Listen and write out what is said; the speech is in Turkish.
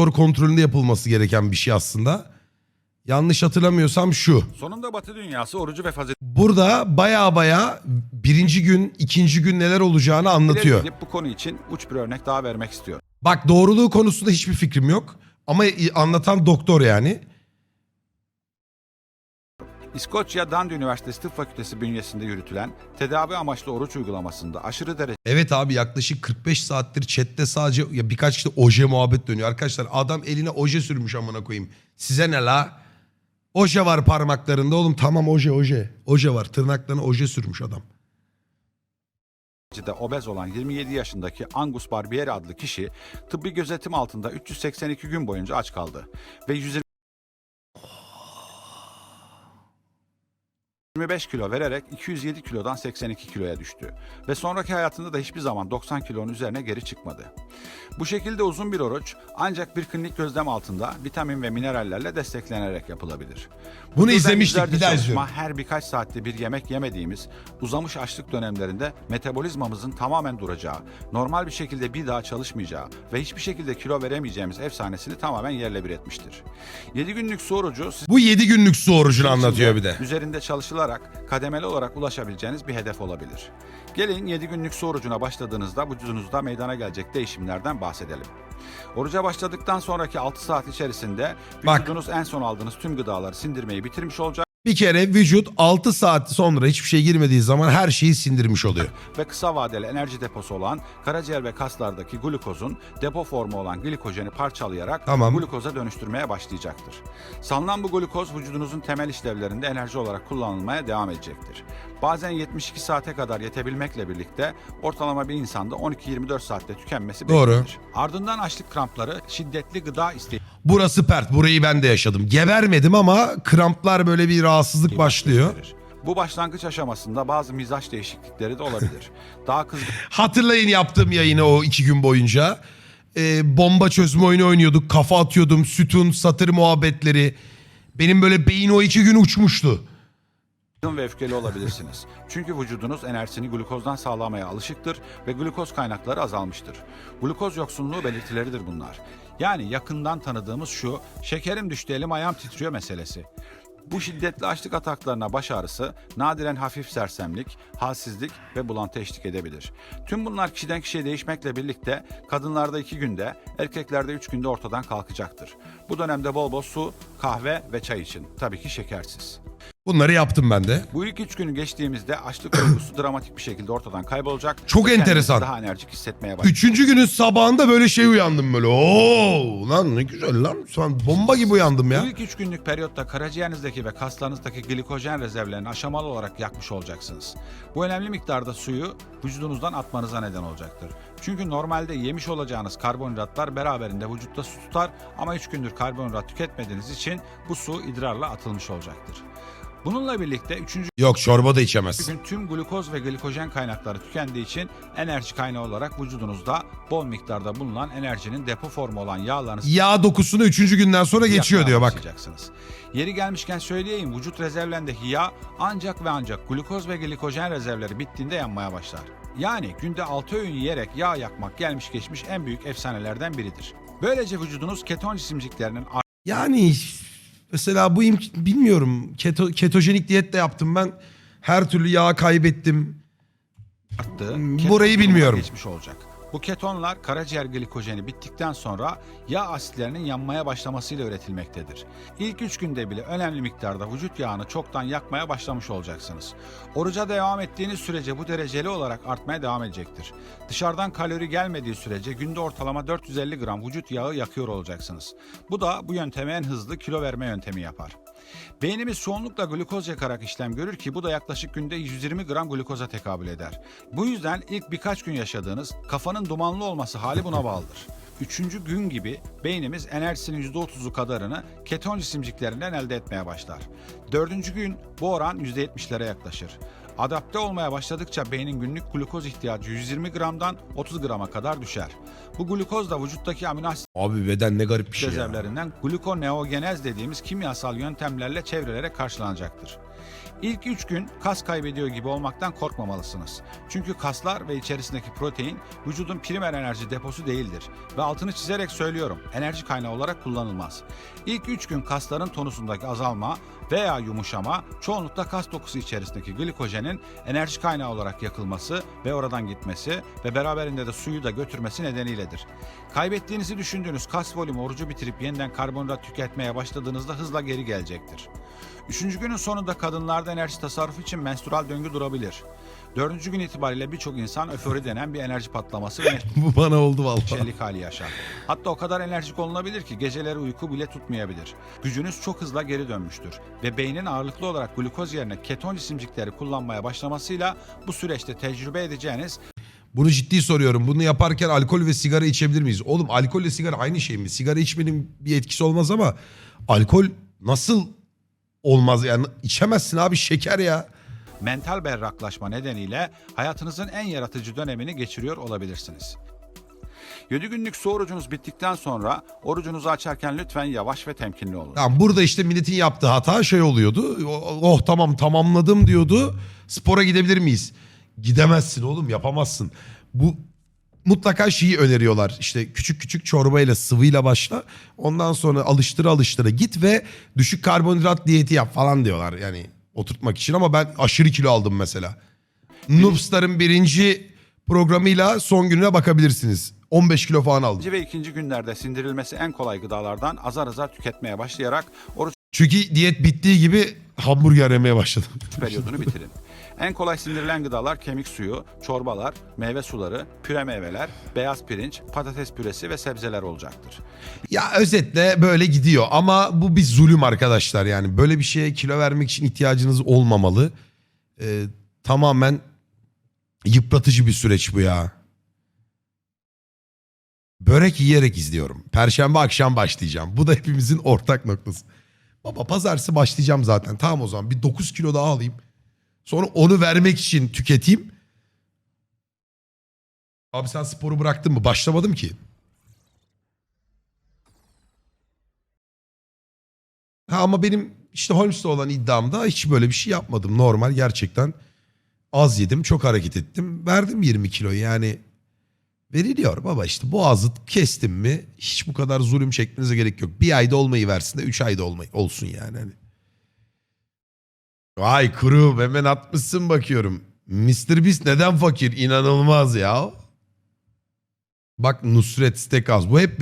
Doktor kontrolünde yapılması gereken bir şey aslında. Yanlış hatırlamıyorsam şu. Sonunda Batı dünyası orucu ve Burada baya baya birinci gün, ikinci gün neler olacağını anlatıyor. faziletleri bu konu için uç bir örnek daha vermek istiyorum. Bak doğruluğu konusunda hiçbir fikrim yok. Ama anlatan doktor yani. İskoçya Dundee Üniversitesi Tıp Fakültesi bünyesinde yürütülen tedavi amaçlı oruç uygulamasında aşırı derecede Evet abi yaklaşık 45 saattir chatte sadece ya birkaç işte oje muhabbet dönüyor. Arkadaşlar adam eline oje sürmüş amına koyayım. Size ne la? Oje var parmaklarında oğlum tamam oje oje. Oje var tırnaklarına oje sürmüş adam. derecede obez olan 27 yaşındaki Angus Barbieri adlı kişi tıbbi gözetim altında 382 gün boyunca aç kaldı ve 125 kilo vererek 207 kilodan 82 kiloya düştü ve sonraki hayatında da hiçbir zaman 90 kilonun üzerine geri çıkmadı. Bu şekilde uzun bir oruç ancak bir klinik gözlem altında vitamin ve minerallerle desteklenerek yapılabilir. Bunu türden izlemiştik, bir daha izliyorum. her birkaç saatte bir yemek yemediğimiz uzamış açlık dönemlerinde metabolizmamızın tamamen duracağı, normal bir şekilde bir daha çalışmayacağı ve hiçbir şekilde kilo veremeyeceğimiz efsanesini tamamen yerle bir etmiştir. 7 günlük su orucu Bu 7 günlük su orucunu anlatıyor bir de. Üzerinde çalışılarak kademeli olarak ulaşabileceğiniz bir hedef olabilir. Gelin 7 günlük su orucuna başladığınızda vücudunuzda meydana gelecek değişimlerden bahsedelim. Oruca başladıktan sonraki 6 saat içerisinde Bak. vücudunuz en son aldığınız tüm gıdaları sindirmeyi bitirmiş olacak Bir kere vücut 6 saat sonra hiçbir şey girmediği zaman her şeyi sindirmiş oluyor. ve kısa vadeli enerji deposu olan karaciğer ve kaslardaki glukozun depo formu olan glikojeni parçalayarak Tamam. glukoza dönüştürmeye başlayacaktır. Salınan bu glukoz vücudunuzun temel işlevlerinde enerji olarak kullanılmaya devam edecektir. Bazen 72 saate kadar yetebilmekle birlikte ortalama bir insanda 12-24 saatte tükenmesi Doğru. beklenir. Ardından açlık krampları, şiddetli gıda isteği Burası pert. Burayı ben de yaşadım. Gebermedim ama kramplar böyle bir rahatsızlık başlıyor. Bu başlangıç aşamasında bazı mizaç değişiklikleri de olabilir. Daha kızgın Hatırlayın yaptığım yayını o iki gün boyunca. Ee, bomba çözme oyunu oynuyorduk. Kafa atıyordum. Sütun, satır muhabbetleri. Benim böyle beyin o iki gün uçmuştu. Ve öfkeli olabilirsiniz. Çünkü vücudunuz enerjisini glukozdan sağlamaya alışıktır ve glukoz kaynakları azalmıştır. Glukoz yoksunluğu belirtileridir bunlar. Yani yakından tanıdığımız şu, şekerim düştü elim ayağım titriyor meselesi. Bu şiddetli açlık ataklarına baş ağrısı, nadiren hafif sersemlik, halsizlik ve bulantı eşlik edebilir. Tüm bunlar kişiden kişiye değişmekle birlikte kadınlarda 2 günde, erkeklerde 3 günde ortadan kalkacaktır. Bu dönemde bol bol su, kahve ve çay için. Tabii ki şekersiz. Bunları yaptım ben de. Bu ilk üç günü geçtiğimizde açlık duygusu dramatik bir şekilde ortadan kaybolacak. Çok ve enteresan. Daha enerjik hissetmeye başlayacak. Üçüncü günün sabahında böyle şey uyandım böyle. Oo lan ne güzel lan. Şu an bomba gibi uyandım Bu ya. ilk üç günlük periyotta karaciğerinizdeki ve kaslarınızdaki glikojen rezervlerini aşamalı olarak yakmış olacaksınız. Bu önemli miktarda suyu vücudunuzdan atmanıza neden olacaktır. Çünkü normalde yemiş olacağınız karbonhidratlar beraberinde vücutta su tutar ama 3 gündür karbonhidrat tüketmediğiniz için bu su idrarla atılmış olacaktır. Bununla birlikte 3. Yok çorba da içemez. gün tüm glukoz ve glikojen kaynakları tükendiği için enerji kaynağı olarak vücudunuzda bol miktarda bulunan enerjinin depo formu olan yağlarınızı Yağ dokusunu üçüncü günden sonra geçiyor yakmaya diyor bak. başlayacaksınız. Yeri gelmişken söyleyeyim vücut rezervlerindeki yağ ancak ve ancak glukoz ve glikojen rezervleri bittiğinde yanmaya başlar. Yani günde 6 öğün yiyerek yağ yakmak gelmiş geçmiş en büyük efsanelerden biridir. Böylece vücudunuz keton cisimciklerinin Yani mesela bu imk- bilmiyorum. Keto, ketojenik diyet de yaptım ben. Her türlü yağ kaybettim. keton burayı bilmiyorum. Geçmiş olacak. Bu ketonlar karaciğer glikojeni bittikten sonra yağ asitlerinin yanmaya başlamasıyla üretilmektedir. İlk 3 günde bile önemli miktarda vücut yağını çoktan yakmaya başlamış olacaksınız. Oruca devam ettiğiniz sürece bu dereceli olarak artmaya devam edecektir. Dışarıdan kalori gelmediği sürece günde ortalama 450 gram vücut yağı yakıyor olacaksınız. Bu da bu yöntemi en hızlı kilo verme yöntemi yapar. Beynimiz çoğunlukla glukoz yakarak işlem görür ki bu da yaklaşık günde 120 gram glukoza tekabül eder. Bu yüzden ilk birkaç gün yaşadığınız kafanın dumanlı olması hali buna bağlıdır. Üçüncü gün gibi beynimiz enerjisinin %30'u kadarını keton cisimciklerinden elde etmeye başlar. Dördüncü gün bu oran %70'lere yaklaşır. Adapte olmaya başladıkça beynin günlük glukoz ihtiyacı 120 gramdan 30 grama kadar düşer. Bu glukoz da vücuttaki amino asit Abi beden ne garip bir şey ya. rezervlerinden glukoneogenez dediğimiz kimyasal yöntemlerle çevrilerek karşılanacaktır. İlk 3 gün kas kaybediyor gibi olmaktan korkmamalısınız. Çünkü kaslar ve içerisindeki protein vücudun primer enerji deposu değildir. Ve altını çizerek söylüyorum, enerji kaynağı olarak kullanılmaz. İlk 3 gün kasların tonusundaki azalma veya yumuşama çoğunlukla kas dokusu içerisindeki glikojenin enerji kaynağı olarak yakılması ve oradan gitmesi ve beraberinde de suyu da götürmesi nedeniyledir. Kaybettiğinizi düşündüğünüz kas volümü orucu bitirip yeniden karbonhidrat tüketmeye başladığınızda hızla geri gelecektir. Üçüncü günün sonunda kadınlarda enerji tasarrufu için menstrual döngü durabilir. Dördüncü gün itibariyle birçok insan öfori denen bir enerji patlaması ve Bu bana oldu vallahi. neşelik hali yaşar. Hatta o kadar enerjik olunabilir ki geceleri uyku bile tutmayabilir. Gücünüz çok hızla geri dönmüştür ve beynin ağırlıklı olarak glukoz yerine keton cisimcikleri kullanmaya başlamasıyla bu süreçte tecrübe edeceğiniz Bunu ciddi soruyorum. Bunu yaparken alkol ve sigara içebilir miyiz? Oğlum alkolle sigara aynı şey mi? Sigara içmenin bir etkisi olmaz ama alkol nasıl olmaz yani içemezsin abi şeker ya. mental berraklaşma nedeniyle hayatınızın en yaratıcı dönemini geçiriyor olabilirsiniz. 7 günlük su orucunuz bittikten sonra orucunuzu açarken lütfen yavaş ve temkinli olun. Tamam burada işte milletin yaptığı hata şey oluyordu. Oh, oh tamam tamamladım diyordu. Spora gidebilir miyiz? Gidemezsin oğlum yapamazsın. Bu mutlaka şeyi öneriyorlar. İşte küçük küçük çorbayla sıvıyla başla. Ondan sonra alıştıra alıştıra git ve düşük karbonhidrat diyeti yap falan diyorlar. Yani oturtmak için ama ben aşırı kilo aldım mesela. Noobstar'ın birinci programıyla son gününe bakabilirsiniz. 15 kilo falan aldım. Birinci ve ikinci günlerde sindirilmesi en kolay gıdalardan azar azar tüketmeye başlayarak oruç Çünkü diyet bittiği gibi hamburger yemeye başladım. periyodunu bitirin. En kolay sindirilen gıdalar kemik suyu, çorbalar, meyve suları, püre meyveler, beyaz pirinç, patates püresi ve sebzeler olacaktır. Ya özetle böyle gidiyor ama bu bir zulüm arkadaşlar yani böyle bir şeye kilo vermek için ihtiyacınız olmamalı. Ee, tamamen yıpratıcı bir süreç bu ya. Börek yiyerek izliyorum. Perşembe akşam başlayacağım. Bu da hepimizin ortak noktası. Baba pazartesi başlayacağım zaten. Tamam o zaman bir 9 kilo daha alayım. Sonra onu vermek için tüketeyim. Abi sen sporu bıraktın mı? Başlamadım ki. Ha ama benim işte Holmes'te olan iddiamda hiç böyle bir şey yapmadım. Normal gerçekten az yedim, çok hareket ettim. Verdim 20 kilo yani veriliyor baba işte boğazı kestim mi hiç bu kadar zulüm çekmenize gerek yok. Bir ayda olmayı versin de 3 ayda olmayı olsun yani. Hani. Vay kuru hemen atmışsın bakıyorum. Mr. Beast neden fakir? İnanılmaz ya. Bak Nusret Steakhouse. Bu hep benim